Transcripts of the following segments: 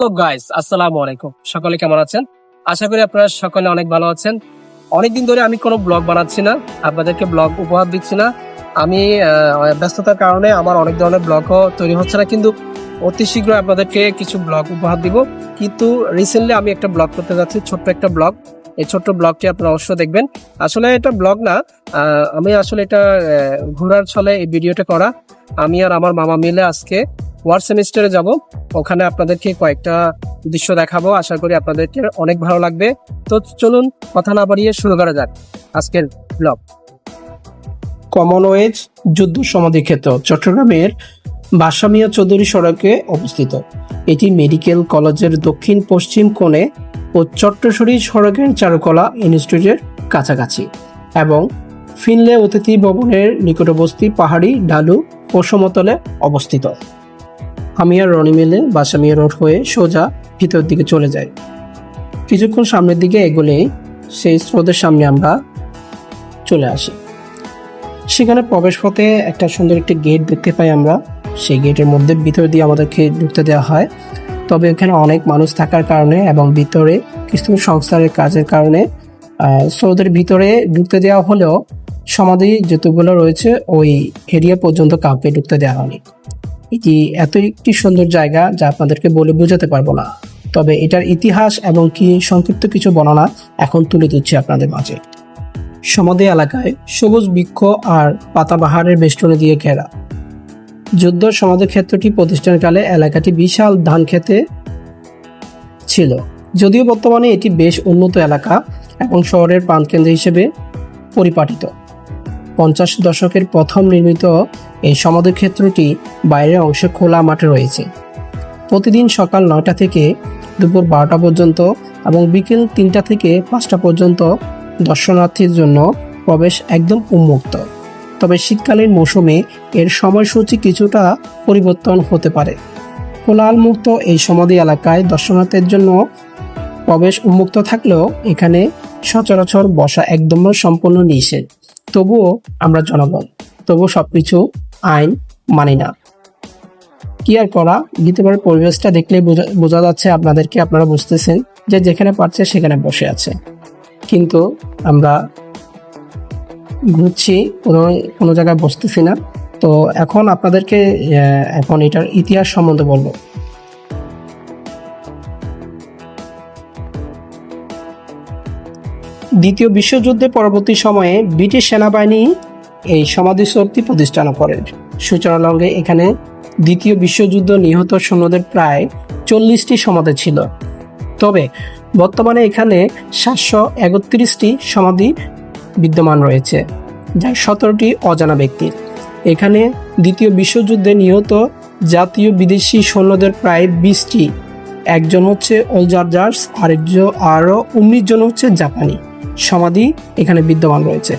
তো গাইস আসসালামু আলাইকুম। সকলে কেমন আছেন? আশা করি আপনারা সকলে অনেক ভালো আছেন। অনেকদিন ধরে আমি কোনো ব্লগ বানাচ্ছি না, আপনাদেরকে ব্লগ উপহার দিচ্ছি না। আমি ব্যস্ততার কারণে আমার অনেক ধরনের ব্লগও তৈরি হচ্ছে না, কিন্তু অতি শীঘ্র আপনাদেরকে কিছু ব্লগ উপহার দিব। কিন্তু রিসেন্টলি আমি একটা ব্লগ করতে যাচ্ছি, ছোট্ট একটা ব্লগ এই ছোট্ট ব্লগটি আপনারা অবশ্যই দেখবেন। আসলে এটা ব্লগ না আমি আসলে এটা ঘোরার ছলে এই ভিডিওটা করা। আমি আর আমার মামা মিলে আজকে ওয়ার্ড সেমিস্টারে যাব। ওখানে আপনাদেরকে কয়েকটা দৃশ্য দেখাবো। আশা করি আপনাদেরকে অনেক ভালো লাগবে। তো চলুন কথা না বাড়িয়ে শুরু করা যাক আজকের ব্লগ। কমনওয়েলথ যুদ্ধ সমাধিক্ষেত্র চট্টগ্রামের বাসামিয়া চৌধুরী সড়কে অবস্থিত। এটি মেডিকেল কলেজের দক্ষিণ পশ্চিম কোণে ও চট্টসরি সড়কের চারুকলা ইনস্টিটিউটের কাছাকাছি এবং ফিনলে অতিথি ভবনের নিকটবর্তী পাহাড়ি ঢালু ও সমতলে অবস্থিত। আমি আর রনি মিলে বাসামিয়া রোড হয়ে সোজা ভিতর দিকে চলে যাই। কিছুক্ষণ সামনের দিকে এগোলেই সেই স্রোতের সামনে আমরা চলে আসি। সেখানে প্রবেশ পথে একটা সুন্দর একটি গেট দেখতে পাই আমরা। সেই গেটের মধ্যে ভিতর দিয়ে আমাদেরকে ঢুকতে দেওয়া হয়। তবে এখানে অনেক মানুষ থাকার কারণে এবং ভিতরে কিছু সংস্থারের কাজের কারণে স্রোতের ভিতরে ঢুকতে দেওয়া হলেও সমাধি যতগুলো রয়েছে ওই এরিয়া পর্যন্ত কাউকে ঢুকতে দেওয়া হয়নি। এটি এত একটি সুন্দর জায়গা যা আপনাদেরকে বলে বোঝাতে পারব না। তবে এটার ইতিহাস এবং কি সংক্ষিপ্ত কিছু বর্ণনা এখন তুলে দিচ্ছি আপনাদের মাঝে। সমাধি এলাকায় সবুজ বৃক্ষ আর পাতাবাহারের বেষ্টনী দিয়ে ঘেরা। যুদ্ধ সমাধি ক্ষেত্রটি প্রতিষ্ঠানকালে এলাকাটি বিশাল ধান খেতে ছিল। যদিও বর্তমানে এটি বেশ উন্নত এলাকা এবং শহরের প্রাণকেন্দ্র হিসেবে পরিপাটিত। পঞ্চাশ দশকের প্রথম নির্মিত এই সমাধি ক্ষেত্রটি বাইরের অংশে খোলা মাঠে রয়েছে। প্রতিদিন সকাল নয়টা থেকে দুপুর বারোটা পর্যন্ত এবং বিকেল তিনটা থেকে পাঁচটা পর্যন্ত দর্শনার্থীর জন্য প্রবেশ একদম উন্মুক্ত। তবে শীতকালীন মৌসুমে এর সময়সূচি কিছুটা পরিবর্তন হতে পারে। মুক্ত এই সমাধি এলাকায় দর্শনার্থীর জন্য প্রবেশ উন্মুক্ত থাকলেও এখানে সচরাচর বসা একদম সম্পূর্ণ নিষেধ। তবুও আমরা জনগণ, তবুও সবকিছু আইন মানি না। কি আর করা? গীতবারের পরিবেশটা দেখলে বোঝা- যাচ্ছে আপনাদেরকে, আপনারা বুঝতেছেন যে যেখানে পারছে সেখানে বসে আছে। কিন্তু আমরা ঘুরছি, কোনো কোনো জায়গায় বসতেছি না। তো এখন আপনাদেরকে এখন এটার ইতিহাস সম্বন্ধে বলব। দ্বিতীয় বিশ্বযুদ্ধের পরবর্তী সময়ে ব্রিটিশ সেনাবাহিনী এই সমাধিস্থলটি প্রতিষ্ঠা করেন সূচনালঙ্গে এখানে দ্বিতীয় বিশ্বযুদ্ধ নিহত সৈন্যদের প্রায় চল্লিশটি সমাধি ছিল। তবে বর্তমানে এখানে সাতশো একত্রিশটি সমাধি বিদ্যমান রয়েছে যার সতেরোটি অজানা ব্যক্তির। এখানে দ্বিতীয় বিশ্বযুদ্ধে নিহত জাতীয় বিদেশি সৈন্যদের প্রায় বিশটি। একজন হচ্ছে ওলজার্জার্স, আরেকজন আরও উনিশ জন হচ্ছে জাপানি। সমাধি এখানে বিদ্যমান রয়েছে।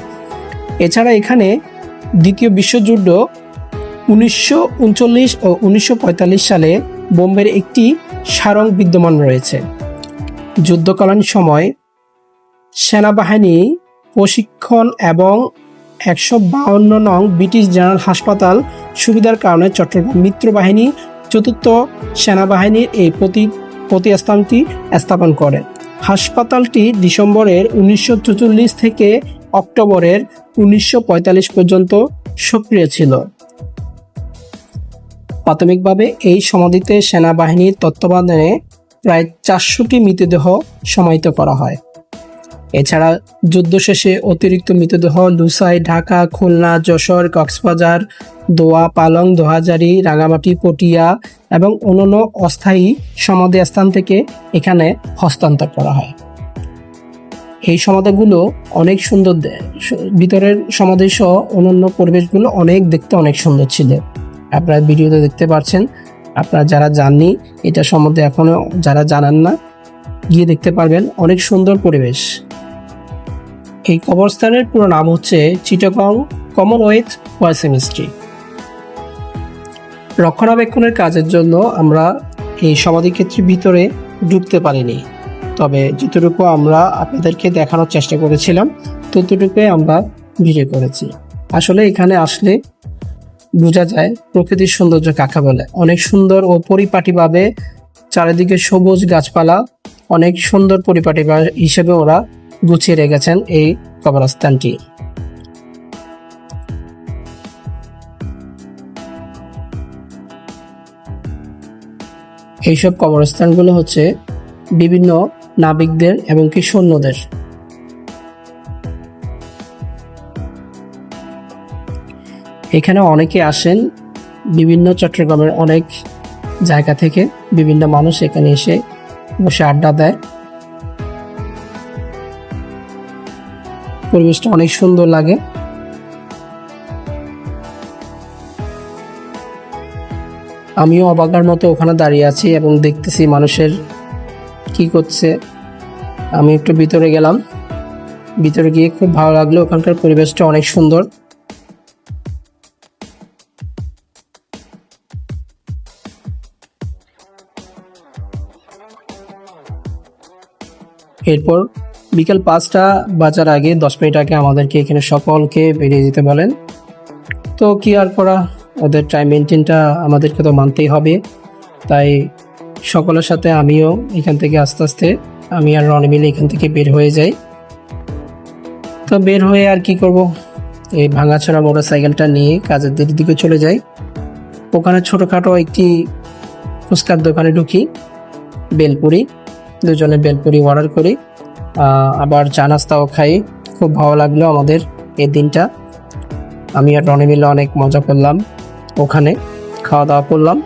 এছাড়া এখানে দ্বিতীয় বিশ্বযুদ্ধ উনিশশো উনচল্লিশ ও উনিশশো পঁয়তাল্লিশ সালে বোম্বের একটি সারং বিদ্যমান রয়েছে। যুদ্ধকালীন সময় সেনাবাহিনী প্রশিক্ষণ এবং একশো বাউন্ন নং ব্রিটিশ জেনারেল হাসপাতাল সুবিধার কারণে চট্টগ্রাম মিত্র বাহিনী চতুর্থ সেনাবাহিনীর এই প্রতি প্রতিস্থানটি স্থাপন করে। হাসপাতালটি ডিসেম্বরের উনিশশো থেকে অক্টোবরের উনিশশো পঁয়তাল্লিশ পর্যন্ত সক্রিয় ছিল। প্রাথমিকভাবে এই সমাধিতে সেনাবাহিনীর তত্ত্বাবধানে প্রায় চারশোটি মৃতদেহ সমাহিত করা হয়। এছাড়া যুদ্ধ শেষে অতিরিক্ত মৃতদেহ লুসাই, ঢাকা, খুলনা, যশোর, কক্সবাজার, দোয়া, পালং, দোহাজারি, রাঙামাটি, পটিয়া এবং অন্যান্য অস্থায়ী সমাধি স্থান থেকে এখানে হস্তান্তর করা হয়। এই সমাধিগুলো অনেক সুন্দর ভিতরের সমাধি সহ অন্যান্য পরিবেশগুলো অনেক দেখতে অনেক সুন্দর ছিল। আপনারা ভিডিওতে দেখতে পাচ্ছেন আপনারা যারা জাননি, এটা সম্বন্ধে এখনও যারা জানান না, গিয়ে দেখতে পারবেন অনেক সুন্দর পরিবেশ। এই কবরস্থানের পুরো নাম হচ্ছে চিটাগং কমনওয়েলথ ওয়ার সেমিস্ট্রি রক্ষণাবেক্ষণের কাজের জন্য আমরা এই সমাধিক্ষেত্রের ভিতরে ঢুকতে পারিনি। তবে যতটুকু আমরা আপনাদেরকে দেখানোর চেষ্টা করেছিলাম, ততটুকুই আমরা ভিডিও করেছি। আসলে এখানে আসলে বোঝা যায় প্রকৃতির সৌন্দর্য কাকে বলে। অনেক সুন্দর ও পরিপাটিভাবে চারিদিকে সবুজ গাছপালা, অনেক সুন্দর পরিপাটি হিসেবে ওরা গুছিয়ে রেখেছেন এই কবরস্থানটি। এইসব কবরস্থানগুলো হচ্ছে বিভিন্ন নাবিকদের এবং কি সৈন্যদের। এখানে অনেকে আসেন বিভিন্ন চট্টগ্রামের অনেক জায়গা থেকে বিভিন্ন মানুষ এখানে এসে বসে আড্ডা দেয়। পরিবেশটা অনেক সুন্দর লাগে। আমিও অবাকার মতো ওখানে দাঁড়িয়ে আছি এবং দেখতেছি মানুষের কি করছে। আমি একটু ভিতরে গেলাম। ভিতরে গিয়ে খুব ভালো লাগল, ওখানকার পরিবেশটা অনেক সুন্দর। এরপর বিকেল পাঁচটা বাজার আগে দশ মিনিট আগে আমাদেরকে এখানে সকলকে বেরিয়ে যেতে বলেন। তো কি আর করা, ওদের টাইম মেনটেনটা আমাদেরকে তো মানতেই হবে। তাই সকলের সাথে আমিও এখান থেকে আস্তে আস্তে, আমি আর রনি মিলে এখান থেকে বের হয়ে যাই। তো বের হয়ে আর কি করব? এই ভাঙাচোরা মোটর সাইকেলটা নিয়ে কাজের দিক দিকে চলে যাই। ওখানে ছোটোখাটো একটি ফুচকার দোকানে ঢুকি, বেলপুরি, দুজনে বেলপুরি অর্ডার করি। আবার চা নাস্তাও খাই। খুব ভালো লাগল আমাদের এই দিনটা। আমি আর রনি মিলে অনেক মজা করলাম। ওখানে খাওয়া দাওয়া করলাম।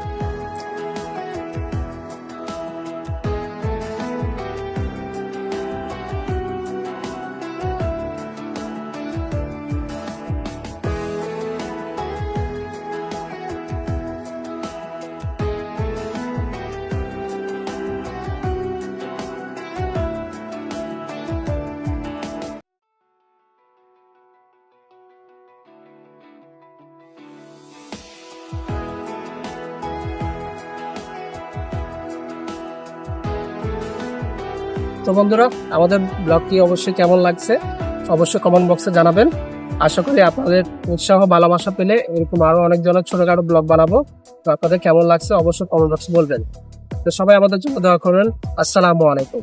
তো বন্ধুরা, আমাদের ব্লগটি অবশ্যই কেমন লাগছে অবশ্যই কমেন্ট বক্সে জানাবেন। আশা করি আপনাদের উৎসাহ, ভালোবাসা পেলে এরকম আরও অনেক জনের ছোটখাটো ব্লগ বানাবো। তো আপনাদের কেমন লাগছে অবশ্যই কমেন্ট বক্সে বলবেন। তো সবাই আমাদের জন্য দেওয়া করবেন। আসসালামু আলাইকুম।